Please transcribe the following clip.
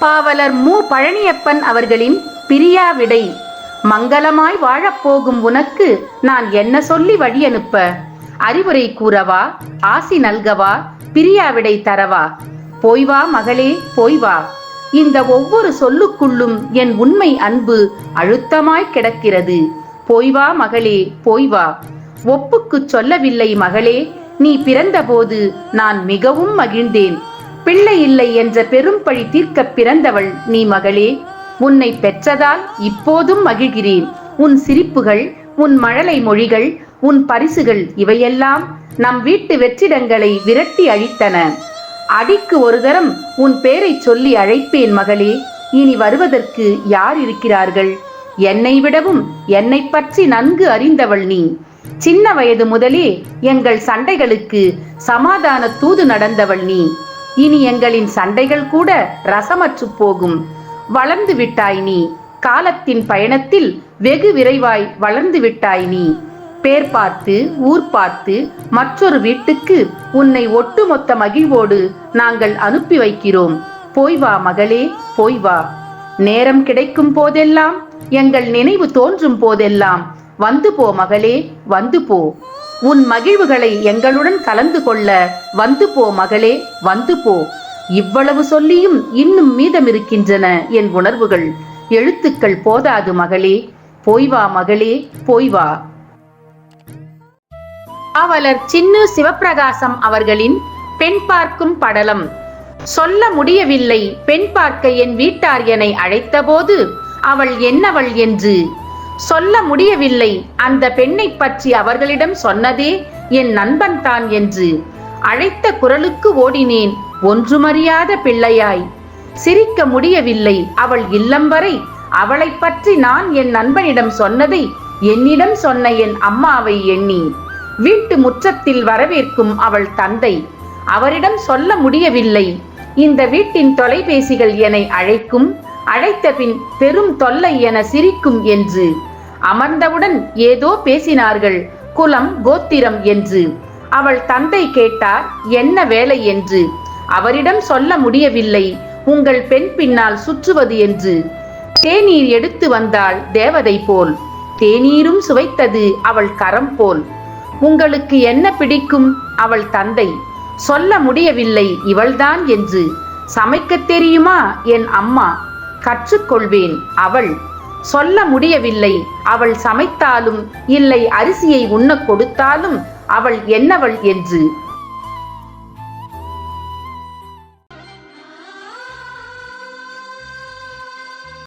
பாவலர் மு. பழனியப்பன் அவர்களின் பிரியாவிடை மங்களமாய் வாழப்போகும் உனக்கு நான் என்ன சொல்லி வழி அனுப்ப? அறிவுரை கூறவா? ஆசி நல்கவா? பிரியாவிடை தரவா? போய் வா மகளே போய் வா. இந்த ஒவ்வொரு சொல்லுக்குள்ளும் என் உண்மை அன்பு அழுத்தமாய் கிடக்கிறது. போய் வா மகளே போய் வா. ஒப்புக்குச் சொல்லவில்லை மகளே நீ பிறந்தபோது நான் மிகவும் மகிழ்ந்தேன். பிள்ளை இல்லை என்ற பெரும் பழி தீர்க்க பிறந்தவள் நீ மகளே. உன்னை பெற்றதால் இப்போதும் மகிழ்கிறேன். உன் சிரிப்புகள் உன் மழலை மொழிகள் உன் பரிசுகள் இவையெல்லாம் நம் வீட்டு வெற்றிடங்களை விரட்டி அழித்தன. அடிக்கு ஒரு தரம் உன் பேரை சொல்லி அழைப்பேன் மகளே. இனி வருவதற்கு யார் இருக்கிறார்கள்? என்னை விடவும் என்னை பற்றி நன்கு அறிந்தவள் நீ. சின்ன வயது முதலே எங்கள் சண்டைகளுக்கு சமாதான தூது நடந்தவள் நீ. இனி எங்களின் சண்டைகள் கூட ரசமற்று போகும். வளர்ந்து விட்டாய் நீ. காலத்தின் பயணத்தில் வெகு விரைவாய் வளர்ந்து விட்டாய் நீ. பேர் பார்த்து ஊர் பார்த்து மற்றொரு வீட்டுக்கு உன்னை ஒட்டுமொத்த மகிழ்வோடு நாங்கள் அனுப்பி வைக்கிறோம். போய் வா மகளே போய் வா. நேரம் கிடைக்கும் போதெல்லாம் எங்கள் நினைவு தோன்றும் போதெல்லாம் வந்து போ மகளே வந்து போ. உன் மகிழ்வுகளை எங்களுடன் கலந்து கொள்ள வந்து போ மகளே வந்து போ. இவ்வளவு சொல்லியும் இன்னும் மீதம் இருக்கின்றன என் உணர்வுகள். எழுத்துக்கள் போதாது மகளே போய் வா மகளே போய் வா. சின்ன சின்னு சிவப்பிரகாசம் அவர்களின் பெண் பார்க்கும் படலம். சொல்ல முடியவில்லை பெண் பார்க்க என் வீட்டார் என்னை அழைத்தபோது அவள் என்னவள் என்று. சொல்ல முடியவில்லை. அந்த பெண்ணை பற்றி அவர்களிடம் சொன்னதே என் நண்பன் தான் என்று அழைத்த குரலுக்கு ஓடினேன். ஒன்றுமறியாத பிள்ளையாய். சிரிக்க முடியவில்லை. அவள் இல்லம் வரை அவளை பற்றி நான் என் நண்பனிடம் சொன்னதை என்னிடம் சொன்ன என் அம்மாவை எண்ணி வீட்டு முற்றத்தில் வரவேற்கும் அவள் தந்தை அவரிடம் சொல்ல முடியவில்லை. இந்த வீட்டின் தொலைபேசிகள் என்னை அழைக்கும். அழைத்த பின் பெரும் தொல்லை என சிரிக்கும் என்று. அமர்ந்தவுடன் ஏதோ பேசினார்கள் குலம் கோத்திரம் என்று. அவள் தந்தை கேட்டார் என்ன வேலை என்று? அவரிடம் சொல்ல முடியவில்லை. உங்கள் பெண் பின்னால் சுற்றுவது என்று. தேநீர் எடுத்து வந்தாள் தேவதை போல். தேநீரும் சுவைத்தது அவள் கரம் போல். உங்களுக்கு என்ன பிடிக்கும்? அவள் தந்தை. சொல்ல முடியவில்லை இவள்தான் என்று. சமைக்கத் தெரியுமா என் அம்மா? கற்றுக்கொள்வேன். அவள் சொல்ல முடியவில்லை. அவள் சமைத்தாலும் இல்லை அரிசியை உண்ணக் கொடுத்தாலும் அவள் என்னவள் என்று